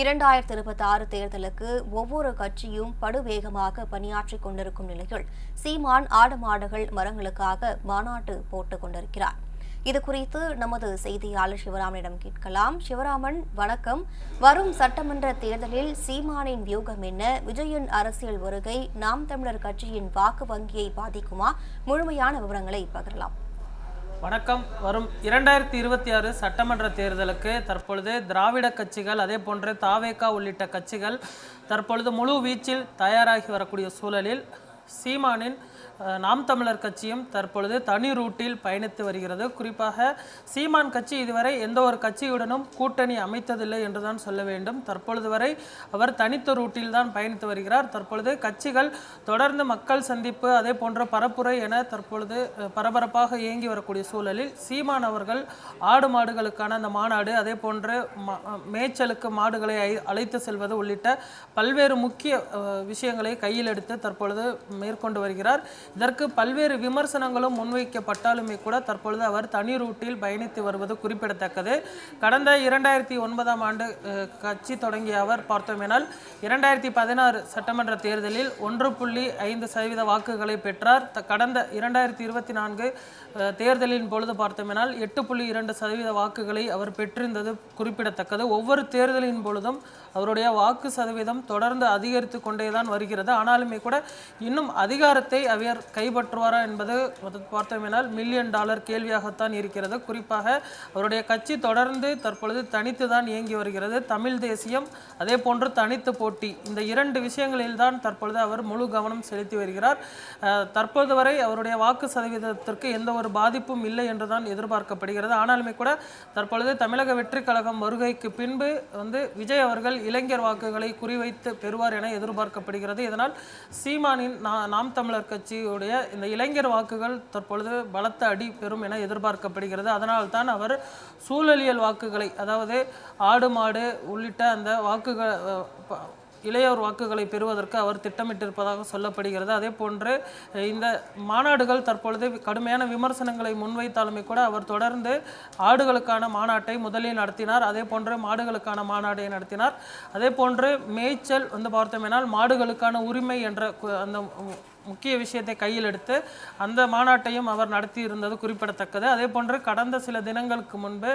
இரண்டாயிரத்தி இருபத்தி ஆறு தேர்தலுக்கு ஒவ்வொரு கட்சியும் படுவேகமாக பணியாற்றிக் கொண்டிருக்கும் நிலையில் சீமான் ஆடு மாடுகள் மரங்களுக்காக மாநாட்டு போட்டுக் கொண்டிருக்கிறார். இது குறித்து நமது செய்தியாளர் சிவராமனிடம் கேட்கலாம். சிவராமன் வணக்கம். வரும் சட்டமன்ற தேர்தலில் சீமானின் வியூகம் என்ன? விஜயின் அரசியல் வருகை நாம் தமிழர் கட்சியின் வாக்கு வங்கியை பாதிக்குமா? முழுமையான விவரங்களை பகிரலாம். வணக்கம். வரும் இரண்டாயிரத்தி இருபத்தி ஆறு சட்டமன்ற தேர்தலுக்கு தற்பொழுது திராவிட கட்சிகள் அதே போன்று தாவேகா உள்ளிட்ட கட்சிகள் தற்பொழுது முழு வீச்சில் தயாராகி வரக்கூடிய சூழலில் சீமானின் நாம் தமிழர் கட்சியும் தற்பொழுது தனி ரூட்டில் பயணித்து வருகிறது. குறிப்பாக சீமான் கட்சி இதுவரை எந்த ஒரு கட்சியுடனும் கூட்டணி அமைத்ததில்லை என்றுதான் சொல்ல வேண்டும். தற்பொழுது வரை அவர் தனித்த ரூட்டில் தான் பயணித்து வருகிறார். தற்பொழுது கட்சிகள் தொடர்ந்து மக்கள் சந்திப்பு அதே போன்ற பரப்புரை என தற்பொழுது பரபரப்பாக இயங்கி வரக்கூடிய சூழலில் சீமான் அவர்கள் ஆடு மாடுகளுக்கான அந்த மாநாடு அதே போன்று ம- மேய்ச்சலுக்கு மாடுகளை அழைத்து செல்வது உள்ளிட்ட பல்வேறு முக்கிய விஷயங்களை கையில் எடுத்து தற்பொழுது மேற்கொண்டு வருகிறார். இதற்கு பல்வேறு விமர்சனங்களும் முன்வைக்கப்பட்டாலுமே கூட தற்பொழுது அவர் தனி ரூட்டில் பயணித்து வருவது குறிப்பிடத்தக்கது. கடந்த இரண்டாயிரத்தி ஒன்பதாம் ஆண்டு கட்சி தொடங்கிய அவர் பார்த்தோமேனால் இரண்டாயிரத்தி பதினாறு சட்டமன்ற தேர்தலில் ஒன்று புள்ளி ஐந்து சதவீத வாக்குகளை பெற்றார். கடந்த இரண்டாயிரத்தி இருபத்தி நான்கு தேர்தலின் பொழுது பார்த்தோமேனால் எட்டு புள்ளி இரண்டு சதவீத வாக்குகளை அவர் பெற்றிருந்தது குறிப்பிடத்தக்கது. ஒவ்வொரு தேர்தலின் பொழுதும் அவருடைய வாக்கு சதவீதம் தொடர்ந்து அதிகரித்து கொண்டே தான் வருகிறது. ஆனாலுமே கூட இன்னும் அதிகாரத்தை அவர் கைப்பற்றுவாரா என்பது பார்த்தோமேனால் மில்லியன் டாலர் கேள்வியாகத்தான் இருக்கிறது. குறிப்பாக அவருடைய கட்சி தொடர்ந்து தற்பொழுது தனித்து தான் இயங்கி வருகிறது. தமிழ் தேசியம் அதே போன்று தனித்து போட்டி. இந்த இரண்டு விஷயங்களில்தான் தற்பொழுது அவர் முழு கவனம் செலுத்தி வருகிறார். தற்போது வரை அவருடைய வாக்கு சதவீதத்திற்கு எந்த ஒரு பாதிப்பும் இல்லை என்று தான் எதிர்பார்க்கப்படுகிறது. ஆனாலுமே கூட தற்பொழுது தமிழக வெற்றி கழகம் வருகைக்கு பின்பு வந்து விஜய் அவர்கள் இளைஞர் வாக்குகளை குறிவைத்து பெறுவார் என எதிர்பார்க்கப்படுகிறது. இதனால் சீமானின் நாம் தமிழர் கட்சியுடைய இந்த இளைஞர் வாக்குகள் தற்பொழுது பலத்த அடி பெறும் என எதிர்பார்க்கப்படுகிறது. அதனால் தான் அவர் சூழலியல் வாக்குகளை அதாவது ஆடு மாடு உள்ளிட்ட அந்த வாக்குகள் இளையோர் வாக்குகளை பெறுவதற்கு அவர் திட்டமிட்டிருப்பதாக சொல்லப்படுகிறது. அதே போன்று இந்த மாநாடுகள் தற்பொழுது கடுமையான விமர்சனங்களை முன்வைத்தாலுமே கூட அவர் தொடர்ந்து ஆடுகளுக்கான மாநாட்டை முதலில் நடத்தினார். அதே போன்று மாடுகளுக்கான மாநாட்டை நடத்தினார். அதே போன்று மேய்ச்சல் வந்து பார்த்தோமேனால் மாடுகளுக்கான உரிமை என்ற அந்த முக்கிய விஷயத்தை கையில் எடுத்து அந்த மாநாட்டையும் அவர் நடத்தி இருந்தது குறிப்பிடத்தக்கது. அதே போன்று கடந்த சில தினங்களுக்கு முன்பு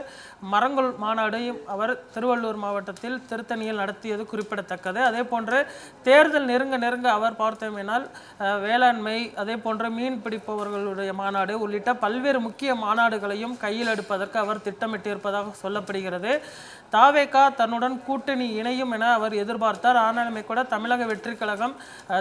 மரங்கள் மாநாடையும் அவர் திருவள்ளூர் மாவட்டத்தில் திருத்தணியில் நடத்தியது குறிப்பிடத்தக்கது. அதே போன்று தேர்தல் நெருங்க நெருங்க அவர் பார்த்தோமேனால் வேளாண்மை அதே போன்று மீன் பிடிப்பவர்களுடைய மாநாடு உள்ளிட்ட பல்வேறு முக்கிய மாநாடுகளையும் கையில் எடுப்பதற்கு அவர் திட்டமிட்டிருப்பதாக சொல்லப்படுகிறது. தாவேகா தன்னுடன் கூட்டணி இணையும் என அவர் எதிர்பார்த்தார். ஆனாலுமே கூட தமிழக வெற்றி கழகம்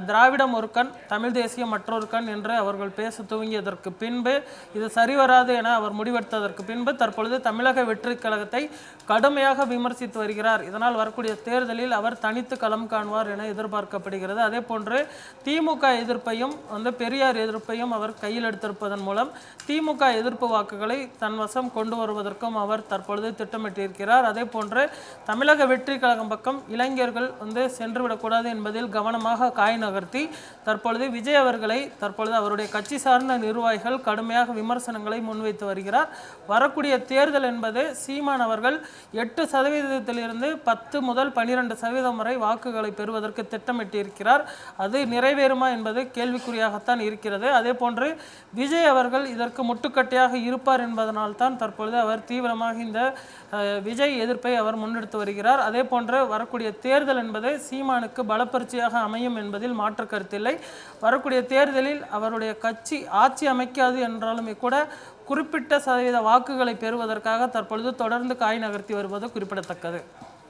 திராவிட திராவிடம் ஒரு கண் தமிழ் தேசியம் மற்றொரு கண் என்று அவர்கள் பேச துவங்கியதற்கு பின்பு இது சரிவராது என அவர் முடிவெடுத்ததற்கு பின்பு தற்பொழுது தமிழக வெற்றி கழகத்தை கடுமையாக விமர்சித்து வருகிறார். இதனால் வரக்கூடிய தேர்தலில் அவர் தனித்து களம் காண்பார் என எதிர்பார்க்கப்படுகிறது. அதே போன்று திமுக எதிர்ப்பையும் வந்து பெரியார் எதிர்ப்பையும் அவர் கையில் எடுத்திருப்பதன் மூலம் திமுக எதிர்ப்பு வாக்குகளை தன் வசம் கொண்டு வருவதற்கும் அவர் தற்பொழுது திட்டமிட்டிருக்கிறார். அதே போன்று தமிழக வெற்றி கழகம் பக்கம் இளைஞர்கள் வந்து சென்றுவிடக்கூடாது என்பதில் கவனமாக காய் நகர்த்தி தற்பொழுது விஜய் அவர்களை தற்பொழுது அவருடைய கட்சி சார்ந்த நிர்வாகிகள் கடுமையாக விமர்சனங்களை முன்வைத்து வருகிறார். வரக்கூடிய தேர்தல் என்பது சீமான் அவர்கள் எட்டு சதவீதத்திலிருந்து பத்து முதல் பனிரெண்டு சதவீதம் வரை வாக்குகளை பெறுவதற்கு திட்டமிட்டிருக்கிறார். அது நிறைவேறுமா என்பது கேள்விக்குறியாகத்தான் இருக்கிறது. அதே போன்று விஜய் அவர்கள் இதற்கு முட்டுக்கட்டையாக இருப்பார் என்பதனால் தான் தற்பொழுது அவர் தீவிரமாக இந்த விஜய் எதிர்ப்பை அவர் முன்னெடுத்து வருகிறார். அதே போன்று வரக்கூடிய தேர்தல் என்பது சீமானுக்கு பலப்பரிச்சையாக அமையும் என்பதில் மாற்று கருத்தில்லை. வரக்கூடிய தேர்தலில் அவருடைய கட்சி ஆட்சி அமைக்காது என்றாலுமே கூட குறிப்பிட்ட சதவீத வாக்குகளை பெறுவதற்காக தற்பொழுது தொடர்ந்து காய் நகர்த்தி வருவது குறிப்பிடத்தக்கது.